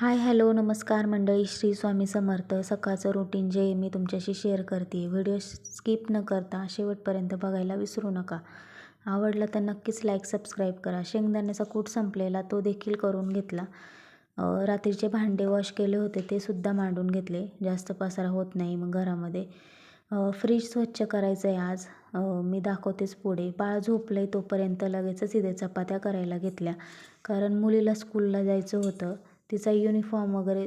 Hi hello नमस्कार मंडळी. श्री स्वामी समर्थ. सकाळचं रुटीन जे मी तुमच्याशी शेअर करते. व्हिडिओ स्किप न करता शेवटपर्यंत बघायला विसरू नका. आवडलं तर नक्कीच लाईक सबस्क्राईब करा. शेंगदाण्याचा कूट संपलेला तो देखील करून घेतला. रात्रीचे भांडे वॉश केले होते ते सुद्धा मांडून घेतले. जास्त पसारा होत नाही मग घरामध्ये. फ्रीज स्वच्छ करायचं आहे आज मी दाखवतेच पुढे. बाळ झोपलं आहे तोपर्यंत लगेचच इथे चपात्या करायला घेतल्या. कारण मुलीला स्कूलला जायचं होतं. तिचा युनिफॉर्म वगैरे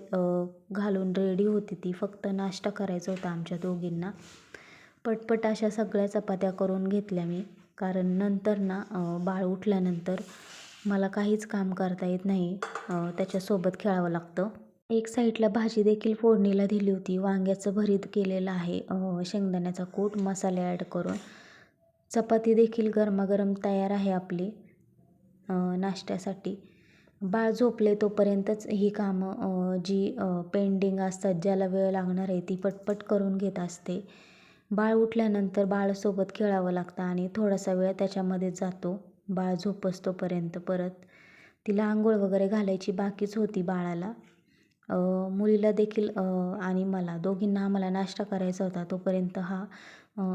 घालून रेडी होती ती. फक्त नाश्ता करायचा होता आमच्या दोघींना. पटपट अशा सगळ्या चपात्या करून घेतल्या मी. कारण नंतर ना बाळ उठल्यानंतर मला काहीच काम करता येत नाही. त्याच्यासोबत खेळावं लागतं. एक साईडला भाजी देखील फोडणीला दिली होती. वांग्याचं भरीत केलेलं आहे. शेंगदाण्याचा कूट मसाले ॲड करून. चपाती देखील गरमागरम तयार आहे आपली नाश्त्यासाठी. बाळ झोपले तोपर्यंतच ही कामं जी पेंडिंग असतात ज्याला वेळ लागणार आहे ती पटपट करून घेत असते. बाळ उठल्यानंतर बाळसोबत खेळावं लागतं आणि थोडासा वेळ त्याच्यामध्ये जातो. बाळ झोपसतोपर्यंत परत. तिला आंघोळ वगैरे घालायची बाकीच होती बाळाला. मुलीला देखील आणि मला दोघींना आम्हाला नाश्ता करायचा होता तोपर्यंत हा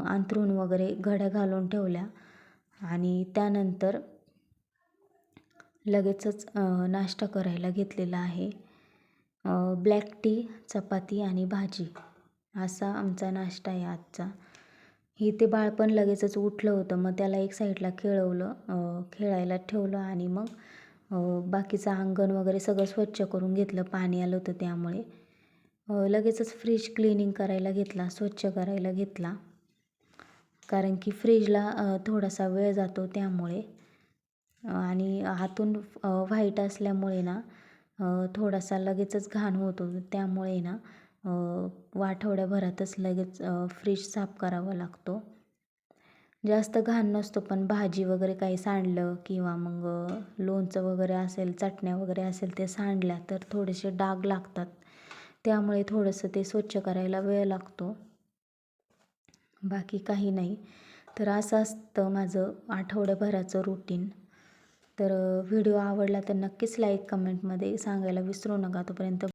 अंथरूण वगैरे घड्या घालून ठेवल्या. आणि त्यानंतर लगेचच नाश्ता करायला घेतलेला आहे. ब्लॅक टी चपाती आणि भाजी असा आमचा नाश्ता आहे आजचा. ही ते बाळ पण लगेचच उठलं होतं मग त्याला एक साईडला खेळवलं खेळायला ठेवलं आणि मग बाकीचं अंगण वगैरे सगळं स्वच्छ करून घेतलं पाणी आलं होतं त्यामुळे. लगेचच फ्रीज क्लिनिंग करायला घेतला स्वच्छ करायला घेतला. कारण की फ्रीजला थोडासा वेळ जातो त्यामुळे. आणि आतून व्हाईट असल्यामुळे ना थोडासा लगेचच घाण होतो त्यामुळे ना आठवड्याभरातच लगेच फ्रीज साफ करावा लागतो. जास्त घाण नसतो पण भाजी वगैरे काही सांडलं किंवा मग लोणचं वगैरे असेल चटण्या वगैरे असेल ते सांडल्या तर थोडेसे डाग लागतात. त्यामुळे थोडंसं ते स्वच्छ करायला वेळ लागतो. बाकी काही नाही. तर असं असतं माझं आठवड्याभराचं रुटीन तर व्हिडिओ आवडला तर नक्कीच लाईक कमेंटमध्ये सांगायला विसरू नका तोपर्यंत.